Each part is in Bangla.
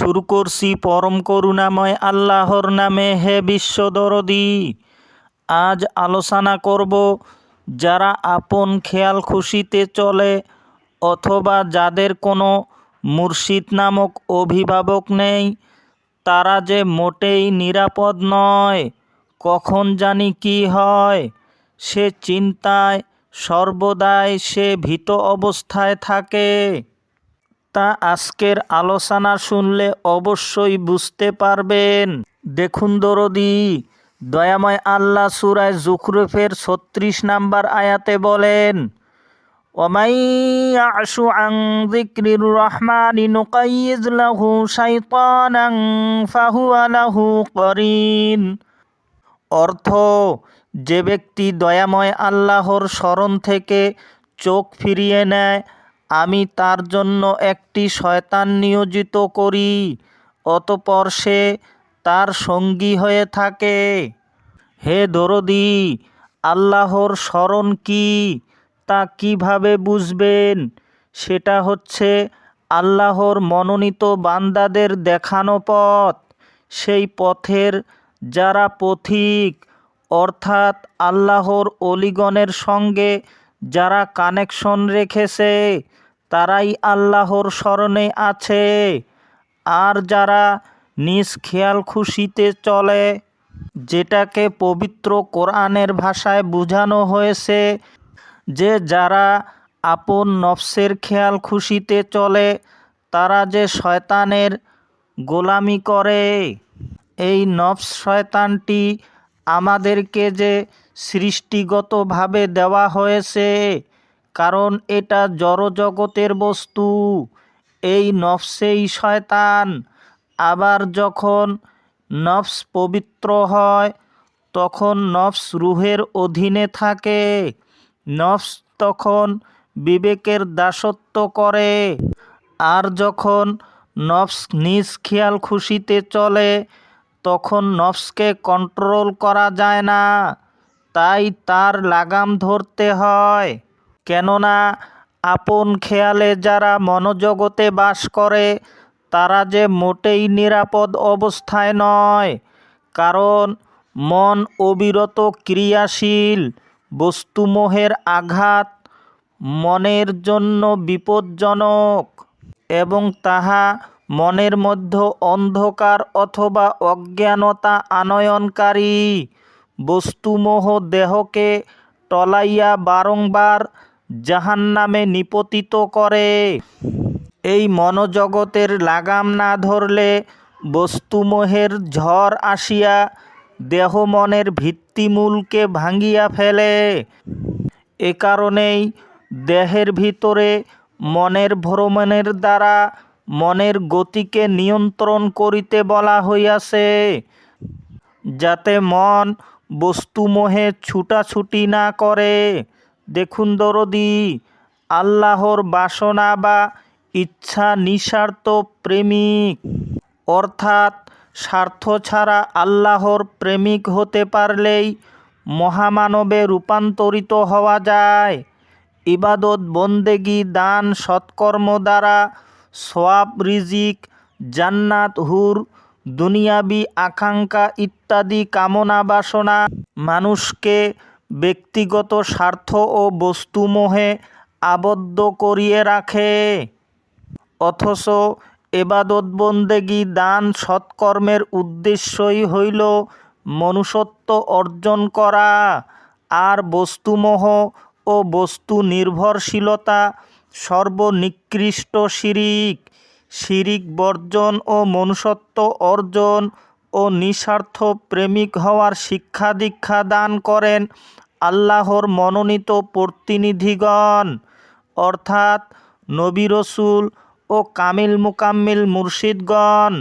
শুরু করছি পরম করুণাময় আল্লাহর নামে, হে বিশ্বদরদি আজ আলোচনা করব যারা আপন খেয়াল খুশিতে চলে অথবা যাদের কোনো মুর্শিদ নামক অভিভাবক নেই, তারা যে মোটেই নিরাপদ নয়, কখন জানি কি হয়? সে চিন্তায় সর্বদাই সে ভীত অবস্থায় থাকে। তা আজকের আলোচনা শুনলে অবশ্যই বুঝতে পারবেন। দেখুন দরদি, দয়াময় আল্লাহ সুরায় জুখরুফের ছত্রিশ নাম্বার আয়াতে বলেন অর্থ, যে ব্যক্তি দয়াময় আল্লাহর স্মরণ থেকে চোখ ফিরিয়ে নেয় আমি তার জন্য একটি শয়তান নিয়োজিত করি, অতপর সে তার সঙ্গী হয়ে থাকে। হে দরদি, আল্লাহর স্মরণ কি, তা কীভাবে বুঝবেন? সেটা হচ্ছে আল্লাহর মনোনীত বান্দাদের দেখানো পথ। সেই পথের যারা পথিক, অর্থাৎ আল্লাহর অলিগণের সঙ্গে যারা কানেকশন রেখেছে তারাই আল্লাহর স্মরণে আছে। আর যারা নিজ খেয়াল খুশিতে চলে, যেটাকে পবিত্র কোরআনের ভাষায় বোঝানো হয়েছে, যে যারা আপন নফসের খেয়াল খুশিতে চলে, তারা যে শয়তানের গোলামি করে। এই নফস শয়তানটি আমাদেরকে যে সৃষ্টিগতভাবে দেওয়া হয়েছে কারণ এটা জড়জগতের বস্তু। এই নফসেই শয়তান। আবার যখন নফস পবিত্র হয়, তখন নফস রুহের অধীনে থাকে। নফস তখন বিবেকের দাসত্ব করে। আর যখন নফস নিজ খেয়াল খুশিতে চলে, তখন নফসকে কন্ট্রোল করা যায় না। তাই তার লাগাম ধরতে হয়। কেননা আপন খেয়ালে যারা মনোজগতে বাস করে, তারা যে মোটেই নিরাপদ অবস্থায় নয়। কারণ মন অবিরত ক্রিয়াশীল, বস্তুমোহের আঘাত মনের জন্য বিপজ্জনক এবং তাহা মনের মধ্যে অন্ধকার অথবা অজ্ঞানতা আনয়নকারী। বস্তুমোহ দেহকে টলাইয়া বারংবার জাহান্নামে নিপতিত করে। এই মনোজগতের লাগাম না ধরলে বস্তুমোহের ঝড় আসিয়া দেহ মনের ভিত্তিমূলকে ভাঙ্গিয়া ফেলে। এ কারণেই দেহের ভিতরে মনের ভ্রমণের দ্বারা মনের গতিকে নিয়ন্ত্রণ করিতে বলা হইয়াছে, যাতে মন বস্তুমোহে ছুটাছুটি না করে। দেখুন দরদি, আল্লাহর বাসনা বা ইচ্ছা নিঃস্বার্থ প্রেমিক। অর্থাৎ স্বার্থ ছাড়া আল্লাহর প্রেমিক হতে পারলেই মহামানবে রূপান্তরিত হওয়া যায়। ইবাদত, বন্দেগি, দান, সৎকর্ম দ্বারা সোয়াব রিজিক, জান্নাত, হুর, দুনিয়াবি আকাঙ্ক্ষা ইত্যাদি কামনা বাসনা মানুষকে ব্যক্তিগত স্বার্থ ও বস্তুমোহে আবদ্ধ করিয়ে রাখে। অথচ এবাদত বন্দেগি দান সৎকর্মের উদ্দেশ্যই হইল মনুষ্যত্ব অর্জন করা। আর বস্তুমোহ ও বস্তু নির্ভরশীলতা সর্বনিকৃষ্ট শিরিক। শিরিক বর্জন ও মনুষ্যত্ব অর্জন ও নিঃস্বার্থ প্রেমিক হওয়ার শিক্ষা দীক্ষা দান করেন আল্লাহর মনোনীত প্রতিনিধিগণ। অর্থাৎ নবী রসুল ও কামিল মুকাম্মিল মুর্শিদগণ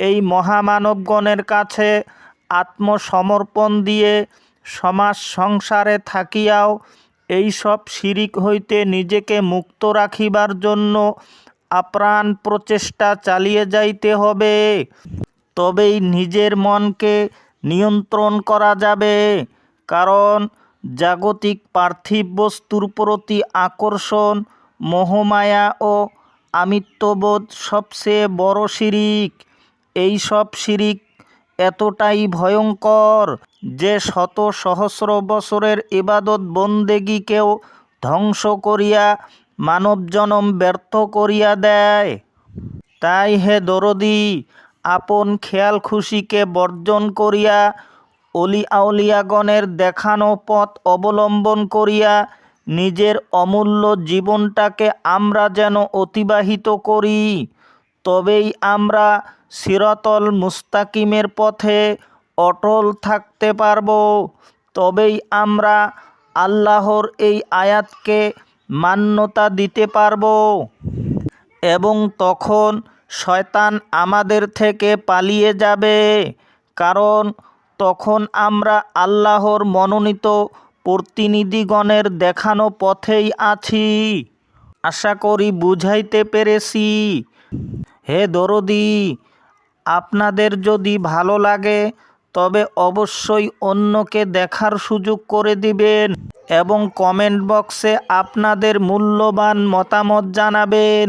এই মহামানবগণের কাছে আত্মসমর্পণ দিয়ে সমাজ সংসারে থাকিয়াও এইসব শিরিক হইতে নিজেকে মুক্ত রাখিবার জন্য আপ্রাণ প্রচেষ্টা চালিয়ে যাইতে হবে। তবেই নিজের মনকে নিয়ন্ত্রণ করা যাবে। কারণ জাগতিক পার্থিব বস্তুর প্রতি আকর্ষণ, মোহমায়া ও আমিত্ববোধ সবচেয়ে বড় শিরিক। এই সব শিরিক এতটাই ভয়ঙ্কর যে শত সহস্র বছরের ইবাদত বন্দেগীকেও ধ্বংস করিয়া মানব জনম ব্যর্থ করিয়া দেয়। তাই হে দরদি আপন খেয়াল খুশিকে বর্জন করিয়া অলি আউলিয়াগণের দেখানো পথ অবলম্বন করিয়া নিজের অমূল্য জীবনটাকে আমরা যেন অতিবাহিত করি, তবেই আমরা সিরাতল মুস্তাকিমের পথে অটল থাকতে পারব, তবেই আমরা আল্লাহর এই আয়াতকে মান্যতা দিতে পারব। এবং তখন শয়তান আমাদের থেকে পালিয়ে যাবে। কারণ তখন আমরা আল্লাহর মনোনীত প্রতিনিধিগণের দেখানো পথেই আছি। আশা করি বুঝাইতে পেরেছি। হে দরদি, আপনাদের যদি ভালো লাগে, তবে অবশ্যই অন্যকে দেখার সুযোগ করে দিবেন এবং কমেন্ট বক্সে আপনাদের মূল্যবান মতামত জানাবেন।